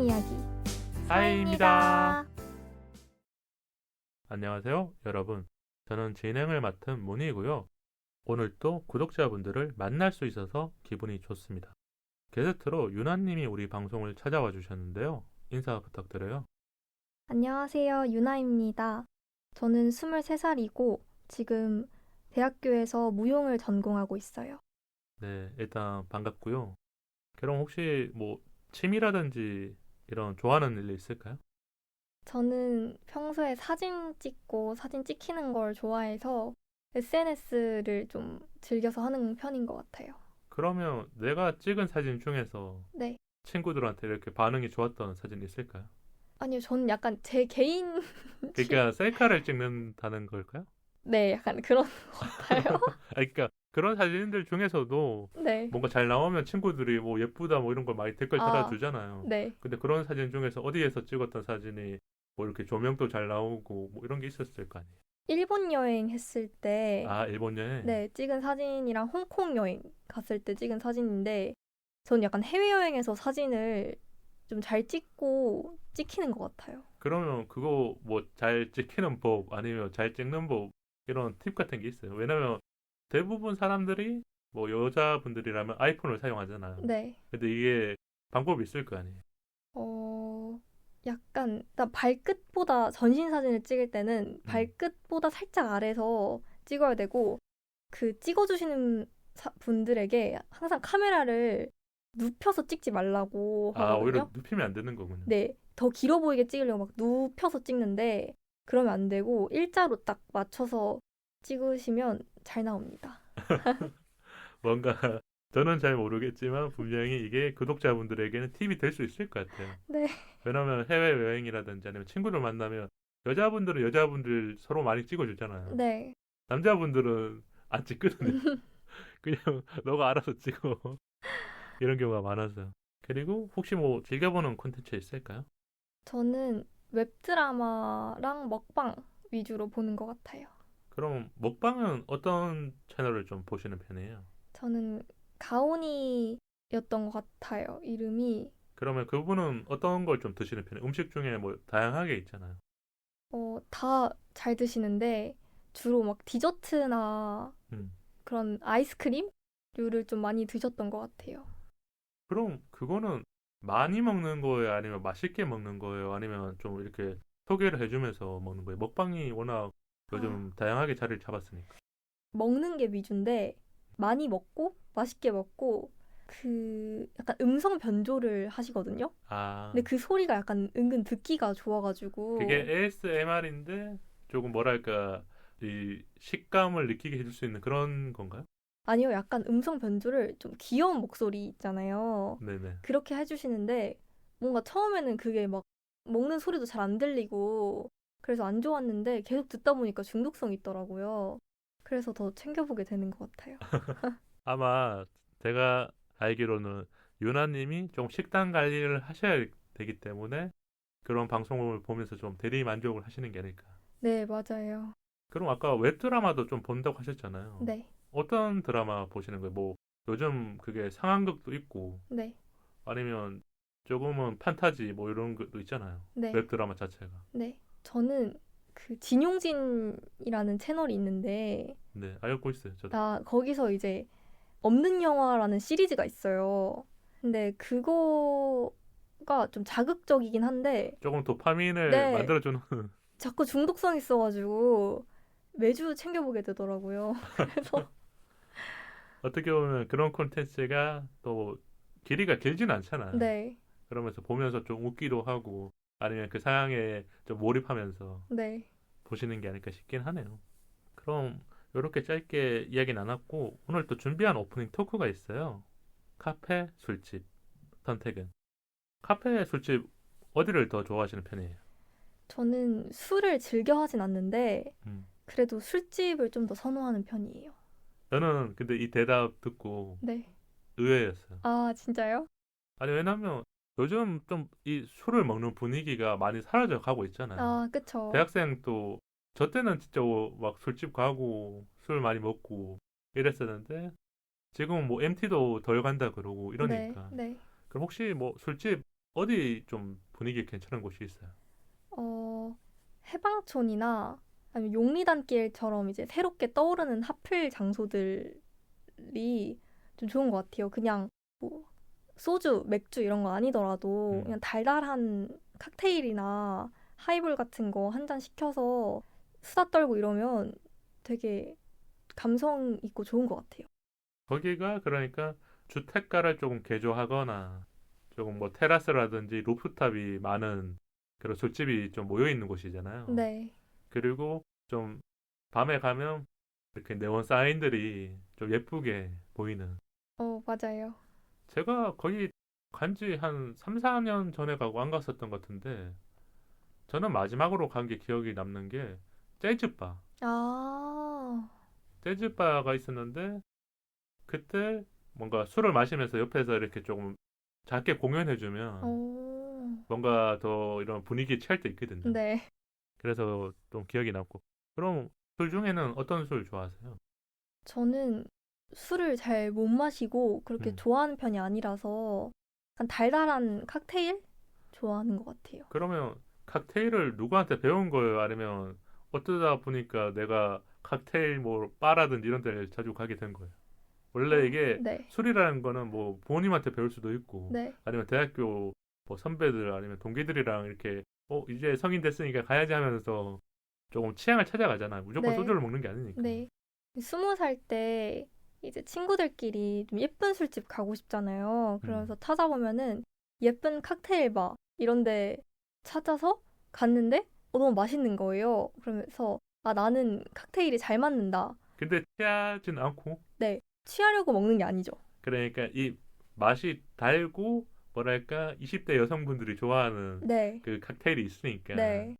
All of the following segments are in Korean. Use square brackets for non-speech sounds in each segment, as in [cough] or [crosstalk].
일상 이야기 사이입니다. 안녕하세요, 여러분. 저는 진행을 맡은 문희고요. 오늘 또 구독자분들을 만날 수 있어서 기분이 좋습니다. 게스트로 유나님이 우리 방송을 찾아와 주셨는데요. 인사 부탁드려요. 안녕하세요. 유나입니다. 저는 23살이고 지금 대학교에서 무용을 전공하고 있어요. 네, 일단 반갑고요. 그럼 혹시 뭐 취미라든지 이런 좋아하는 일 있을까요? 저는 평소에 사진 찍고 사진 찍히는 걸 좋아해서 SNS를 좀 즐겨서 하는 편인 것 같아요. 그러면 내가 찍은 사진 중에서 네. 친구들한테 이렇게 반응이 좋았던 사진 있을까요? 아니요, 저는 약간 제 개인 그러니까 [laughs] 셀카를 찍는다는 걸까요? 네, 약간 그런 [laughs] 것 같아요. 아, 그러니까 그런 사진들 중에서도 네. 뭔가 잘 나오면 친구들이 뭐 예쁘다 뭐 이런 걸 많이 댓글 아. 달아주잖아요. 네. 근데 그런 사진 중에서 어디에서 찍었던 사진이 뭐 이렇게 조명도 잘 나오고 뭐 이런 게 있었을 거 아니에요. 일본 여행 했을 때 아 일본 여행. 네, 찍은 사진이랑 홍콩 여행 갔을 때 찍은 사진인데 저는 약간 해외 여행에서 사진을 좀 잘 찍고 찍히는 것 같아요. 그러면 그거 뭐 잘 찍히는 법 아니면 잘 찍는 법 이런 팁 같은 게 있어요. 왜냐면 대부분 사람들이 뭐 여자분들이라면 아이폰을 사용하잖아요. 네. 근데 이게 방법이 있을 거 아니에요. 어, 약간 일단 발끝보다 전신 사진을 찍을 때는 발끝보다 살짝 아래서 찍어야 되고 그 찍어주시는 사- 분들에게 항상 카메라를 눕혀서 찍지 말라고 아 오히려 하거든요. 눕히면 안 되는 거군요. 네, 더 길어 보이게 찍으려고 막 눕혀서 찍는데 그러면 안 되고 일자로 딱 맞춰서 찍으시면 잘 나옵니다. [laughs] 뭔가 저는 잘 모르겠지만 분명히 이게 구독자분들에게는 팁이 될 수 있을 것 같아요. 네. 왜냐면 해외 여행이라든지 아니면 친구를 만나면 여자분들은 여자분들 서로 많이 찍어주잖아요. 네. 남자분들은 안 찍거든요. [laughs] 그냥 너가 알아서 찍어. 이런 경우가 많아서. 그리고 혹시 뭐 즐겨보는 콘텐츠 있을까요? 저는 웹드라마랑 먹방 위주로 보는 것 같아요. 그럼 먹방은 어떤 채널을 좀 보시는 편이에요? 저는 가온이였던 것 같아요. 이름이 그러면 그분은 어떤 걸 좀 드시는 편이에요? 음식 중에 뭐 다양하게 있잖아요. 어, 다 잘 드시는데 주로 막 디저트나 음. 그런 아이스크림류를 좀 많이 드셨던 것 같아요. 그럼 그거는 많이 먹는 거예요? 아니면 맛있게 먹는 거예요? 아니면 좀 이렇게 소개를 해주면서 먹는 거예요? 먹방이 워낙 요즘 다양하게 자리를 잡았으니까. 먹는 게 위주인데 많이 먹고 맛있게 먹고 그 약간 음성 변조를 하시거든요. 아, 근데 그 소리가 약간 은근 듣기가 좋아가지고 그게 ASMR인데 조금 뭐랄까 이 식감을 느끼게 해줄 수 있는 그런 건가요? 아니요, 약간 음성 변조를 좀 귀여운 목소리 있잖아요. 네네. 그렇게 해주시는데 뭔가 처음에는 그게 막 먹는 소리도 잘 안 들리고 그래서 안 좋았는데 계속 듣다 보니까 중독성이 있더라고요. 그래서 더 챙겨보게 되는 것 같아요. [laughs] 아마 제가 알기로는 유나님이 좀 식단 관리를 하셔야 되기 때문에 그런 방송을 보면서 좀 대리 만족을 하시는 게 아닐까. 네, 맞아요. 그럼 아까 웹드라마도 좀 본다고 하셨잖아요. 네, 어떤 드라마 보시는 거예요? 뭐 요즘 그게 상황극도 있고 네, 아니면 조금은 판타지 뭐 이런 것도 있잖아요. 네, 웹 드라마 자체가. 네. 저는 그 진용진이라는 채널이 있는데 네, 알고 있어요. 저도. 나 거기서 이제 없는 영화라는 시리즈가 있어요. 근데 그거가 좀 자극적이긴 한데 조금 도파민을 네. 만들어주는 자꾸 중독성 있어가지고 매주 챙겨보게 되더라고요. [laughs] 그래서 어떻게 보면 그런 콘텐츠가 또 길이가 길지는 않잖아요. 네, 그러면서 보면서 좀 웃기도 하고 아니면 그 상황에 좀 몰입하면서 네, 보시는 게 아닐까 싶긴 하네요. 그럼 이렇게 짧게 이야기 나눴고 오늘 또 준비한 오프닝 토크가 있어요. 카페, 술집 선택은 카페, 술집 어디를 더 좋아하시는 편이에요? 저는 술을 즐겨 하진 않는데 음. 그래도 술집을 좀 더 선호하는 편이에요. 저는 근데 이 대답 듣고 네. 의외였어요. 아, 진짜요? 아니 왜냐면 요즘 좀 이 술을 먹는 분위기가 많이 사라져 가고 있잖아요. 아, 그쵸. 대학생도 저 때는 진짜 뭐막 술집 가고 술 많이 먹고 이랬었는데 지금은 뭐 MT도 덜 간다 그러고 이러니까 네, 네. 그럼 혹시 뭐 술집 어디 좀 분위기 괜찮은 곳이 있어요? 어, 해방촌이나 아니면 용리단길처럼 이제 새롭게 떠오르는 핫플 장소들이 좀 좋은 것 같아요. 그냥 뭐 소주, 맥주 이런 거 아니더라도 음. 그냥 달달한 칵테일이나 하이볼 같은 거 한 잔 시켜서 수다 떨고 이러면 되게 감성 있고 좋은 것 같아요. 거기가 그러니까 주택가를 조금 개조하거나 조금 뭐 테라스라든지 루프탑이 많은 그런 술집이 좀 모여 있는 곳이잖아요. 네. 그리고 좀 밤에 가면 이렇게 네온 사인들이 좀 예쁘게 보이는. 어, 맞아요. 제가 거기 간지 한 3, 4년 전에 가고 안 갔었던 것 같은데 저는 마지막으로 간 게 기억이 남는 게 재즈바. 아, 재즈바가 있었는데 그때 뭔가 술을 마시면서 옆에서 이렇게 조금 작게 공연해주면 어, 뭔가 더 이런 분위기 취할 때 있거든요. 네. 그래서 좀 기억이 남고. 그럼 술 중에는 어떤 술 좋아하세요? 저는 술을 잘 못 마시고 그렇게 음. 좋아하는 편이 아니라서 약간 달달한 칵테일 좋아하는 것 같아요. 그러면 칵테일을 누구한테 배운 거예요? 아니면 어쩌다 보니까 내가 칵테일 뭐 바라든지 이런 데를 자주 가게 된 거예요? 원래 이게 네, 술이라는 거는 뭐 부모님한테 배울 수도 있고 네, 아니면 대학교 뭐 선배들 아니면 동기들이랑 이렇게 어 이제 성인 됐으니까 가야지 하면서 조금 취향을 찾아가잖아. 무조건 네. 소주를 먹는 게 아니니까. 네. 스무 살 때 이제 친구들끼리 좀 예쁜 술집 가고 싶잖아요. 그래서 찾아보면은 예쁜 칵테일 바 이런 데 찾아서 갔는데 어, 너무 맛있는 거예요. 그러면서 아, 나는 칵테일이 잘 맞는다. 근데 취하진 않고 취하려고 먹는 게 아니죠. 그러니까 이 맛이 달고 뭐랄까 20대 여성분들이 좋아하는 네, 그 칵테일이 있으니까. 네,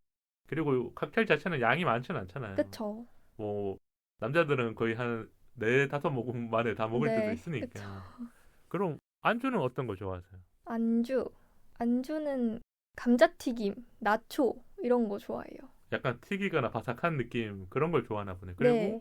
그리고 칵테일 자체는 양이 많지는 않잖아요. 그쵸. 뭐 남자들은 거의 한 네 다섯 모금 만에 다 먹을 네, 때도 있으니까. 그쵸. 그럼 안주는 어떤 거 좋아하세요? 안주. 안주는 감자튀김, 나초 이런 거 좋아해요. 약간 튀기거나 바삭한 느낌 그런 걸 좋아하나 보네. 그리고 네,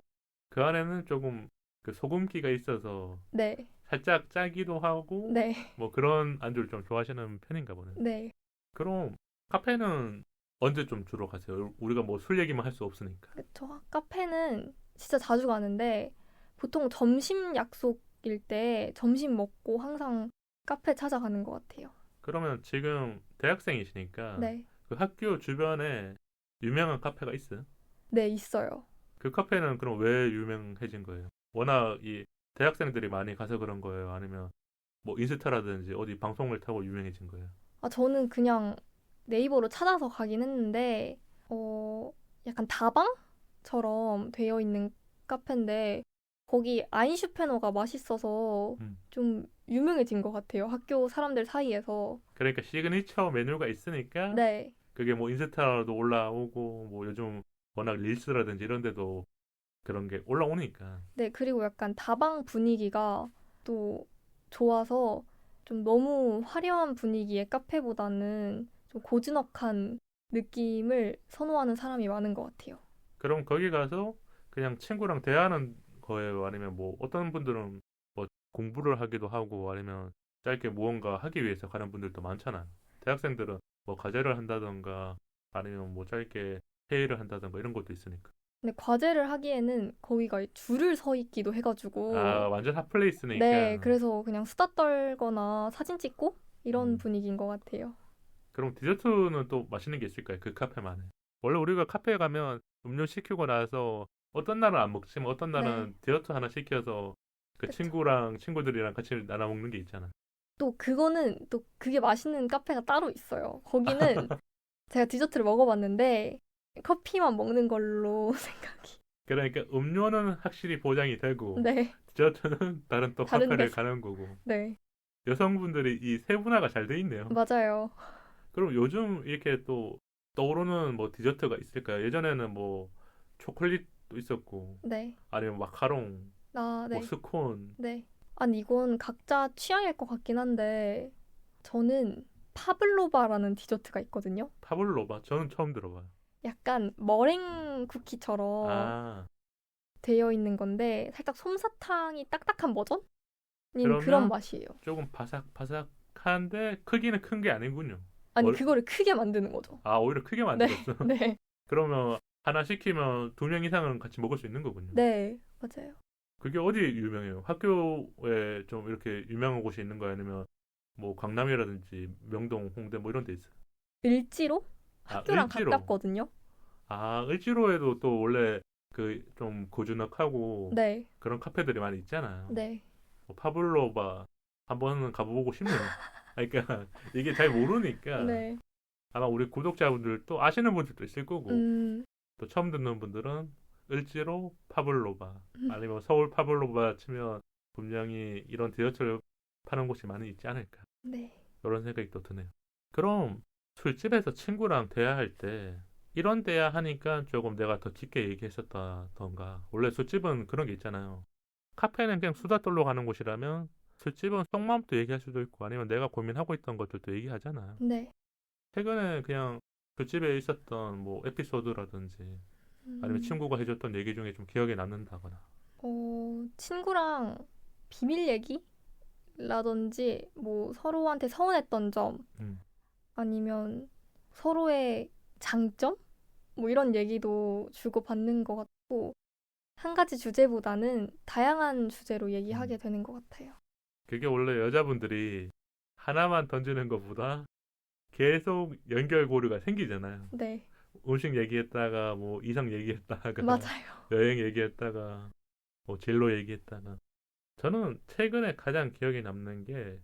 그 안에는 조금 그 소금기가 있어서 네, 살짝 짜기도 하고 네, 뭐 그런 안주를 좀 좋아하시는 편인가 보네. 네. 그럼 카페는 언제 좀 주로 가세요? 우리가 뭐 술 얘기만 할 수 없으니까. 그쵸. 카페는 진짜 자주 가는데 보통 점심 약속일 때 점심 먹고 항상 카페 찾아가는 것 같아요. 그러면 지금 대학생이시니까 네, 그 학교 주변에 유명한 카페가 있어요? 네, 있어요. 그 카페는 그럼 왜 유명해진 거예요? 워낙 이 대학생들이 많이 가서 그런 거예요? 아니면 뭐 인스타라든지 어디 방송을 타고 유명해진 거예요? 아, 저는 그냥 네이버로 찾아서 가긴 했는데, 어, 약간 다방처럼 되어 있는 카페인데, 거기 아인슈페너가 맛있어서 음. 좀 유명해진 것 같아요. 학교 사람들 사이에서. 그러니까 시그니처 메뉴가 있으니까 네, 그게 뭐 인스타로도 올라오고 뭐 요즘 워낙 릴스라든지 이런 데도 그런 게 올라오니까 네, 그리고 약간 다방 분위기가 또 좋아서 좀 너무 화려한 분위기의 카페보다는 좀 고즈넉한 느낌을 선호하는 사람이 많은 것 같아요. 그럼 거기 가서 그냥 친구랑 대화하는 거예요? 아니면 뭐 어떤 분들은 뭐 공부를 하기도 하고 아니면 짧게 무언가 하기 위해서 가는 분들도 많잖아요. 대학생들은 뭐 과제를 한다던가 아니면 뭐 짧게 회의를 한다던가 이런 것도 있으니까. 근데 과제를 하기에는 거기가 줄을 서 있기도 해가지고 아, 완전 핫플레이스니까. 네, 그래서 그냥 수다 떨거나 사진 찍고 이런 음. 분위기인 것 같아요. 그럼 디저트는 또 맛있는 게 있을까요? 그 카페만에. 원래 우리가 카페에 가면 음료 시키고 나서 어떤 날은 안 먹지만 어떤 날은 디저트 하나 시켜서 그 그쵸. 친구랑 친구들이랑 같이 나눠 먹는 게 있잖아. 또 그거는 또 그게 맛있는 카페가 따로 있어요. 거기는 [laughs] 제가 디저트를 먹어봤는데 커피만 먹는 걸로 [laughs] 생각이. 그러니까 음료는 확실히 보장이 되고 네, 디저트는 [laughs] 다른 또 다른 카페를 데서. 가는 거고 네, 여성분들이 이 세분화가 잘 돼 있네요. 맞아요. 그럼 요즘 이렇게 또 떠오르는 뭐 디저트가 있을까요? 예전에는 뭐 초콜릿도 있었고 네, 아니면 마카롱, 나, 네, 뭐 스콘 네. 아니 이건 각자 취향일 것 같긴 한데 저는 파블로바라는 디저트가 있거든요. 파블로바 저는 처음 들어봐요. 약간 머랭 쿠키처럼 아 되어 있는 건데 살짝 솜사탕이 딱딱한 버전 인 그러면 그런 맛이에요. 조금 바삭바삭한 한데 크기는 큰 게 아니군요. 아니 월- 그거를 크게 만드는 거죠. 아 오히려 크게 만들었어. [laughs] 네, 그러면 하나 시키면 두 명 이상은 같이 먹을 수 있는 거군요. 네 맞아요. 그게 어디 유명해요? 학교에 좀 이렇게 유명한 곳이 있는 거야 아니면 뭐 강남이라든지 명동, 홍대 뭐 이런 데 있어요? 을지로 아, 학교랑 을지로. 가깝거든요. 아 을지로에도 또 원래 그 좀 고즈넉하고 네, 그런 카페들이 많이 있잖아요. 네, 뭐 파블로바 한번은 가보고 싶네요. [laughs] 아, 그러니까 이게 잘 모르니까 네. 아마 우리 구독자분들도 아시는 분들도 있을 거고 음, 또 처음 듣는 분들은 을지로 파블로바 음. 아니면 서울 파블로바 치면 분명히 이런 디저트를 파는 곳이 많이 있지 않을까 네. 이런 생각이 또 드네요. 그럼 술집에서 친구랑 대화할 때 이런 대화 하니까 조금 내가 더 깊게 얘기했었다던가 원래 술집은 그런 게 있잖아요. 카페는 그냥 수다 떨러 가는 곳이라면 술집은 속마음도 얘기할 수도 있고 아니면 내가 고민하고 있던 것들도 얘기하잖아요. 네. 최근에 그냥 술집에 있었던 뭐 에피소드라든지 아니면 음, 친구가 해줬던 얘기 중에 좀 기억에 남는다거나 어, 친구랑 비밀 얘기 라든지 뭐 서로한테 서운했던 점 음. 아니면 서로의 장점 뭐 이런 얘기도 주고 받는 것 같고 한 가지 주제보다는 다양한 주제로 얘기하게 음. 되는 것 같아요. 그게 원래 여자분들이 하나만 던지는 것보다 계속 연결고리가 생기잖아요. 네, 음식 얘기했다가 뭐 이성 얘기했다가 맞아요. [laughs] 여행 얘기했다가 뭐 진로 얘기했다가 저는 최근에 가장 기억에 남는 게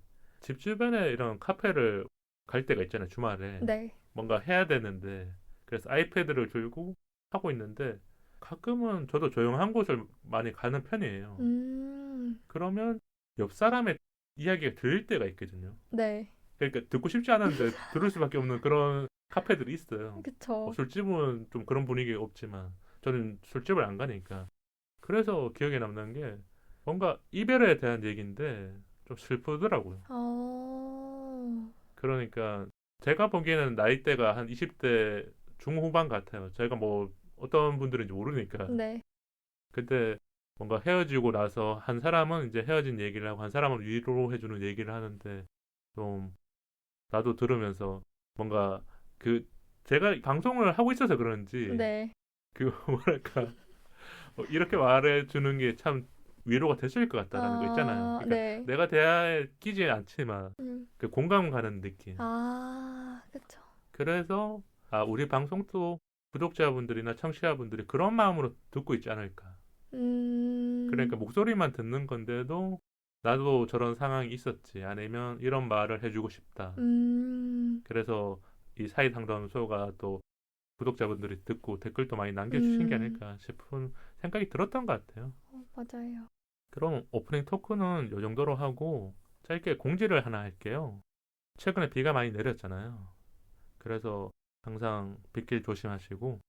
집 주변에 이런 카페를 갈 때가 있잖아요 주말에 네, 뭔가 해야 되는데 그래서 아이패드를 들고 하고 있는데 가끔은 저도 조용한 곳을 많이 가는 편이에요. 음, 그러면 옆 사람의 이야기가 들릴 때가 있거든요. 네, 그러니까 듣고 싶지 않은데 들을 수밖에 없는 그런 카페들이 있어요. 그쵸. 어, 술집은 좀 그런 분위기가 없지만 저는 술집을 안 가니까 그래서 기억에 남는 게 뭔가 이별에 대한 얘기인데 좀 슬프더라고요. 어, 그러니까 제가 보기에는 나이대가 한 20대 중후반 같아요. 제가 뭐 어떤 분들인지 모르니까. 네, 근데 뭔가 헤어지고 나서 한 사람은 이제 헤어진 얘기를 하고 한 사람은 위로해주는 얘기를 하는데 좀 나도 들으면서 뭔가 그 제가 방송을 하고 있어서 그런지 네, 그 뭐랄까 어, 이렇게 말해주는 게 참 위로가 됐을 것 같다라는 거 있잖아요. 아, 그러니까 네, 내가 대화에 끼지 않지만 음, 그 공감 가는 느낌. 아, 그쵸. 그래서 아 우리 방송도 구독자분들이나 청취자분들이 그런 마음으로 듣고 있지 않을까. 음, 그러니까 목소리만 듣는 건데도 나도 저런 상황이 있었지. 아니면 이런 말을 해주고 싶다. 음, 그래서 이 사이 상담소가 또 구독자분들이 듣고 댓글도 많이 남겨주신 게 음. 아닐까 싶은 생각이 들었던 것 같아요. 어, 맞아요. 그럼 오프닝 토크는 이 정도로 하고 짧게 공지를 하나 할게요. 최근에 비가 많이 내렸잖아요. 그래서 항상 빗길 조심하시고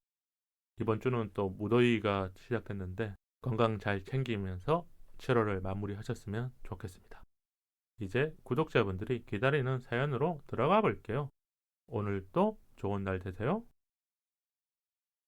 이번 주는 또 무더위가 시작됐는데 건강 잘 챙기면서 7월을 마무리하셨으면 좋겠습니다. 이제 구독자분들이 기다리는 사연으로 들어가 볼게요. 오늘도 좋은 날 되세요.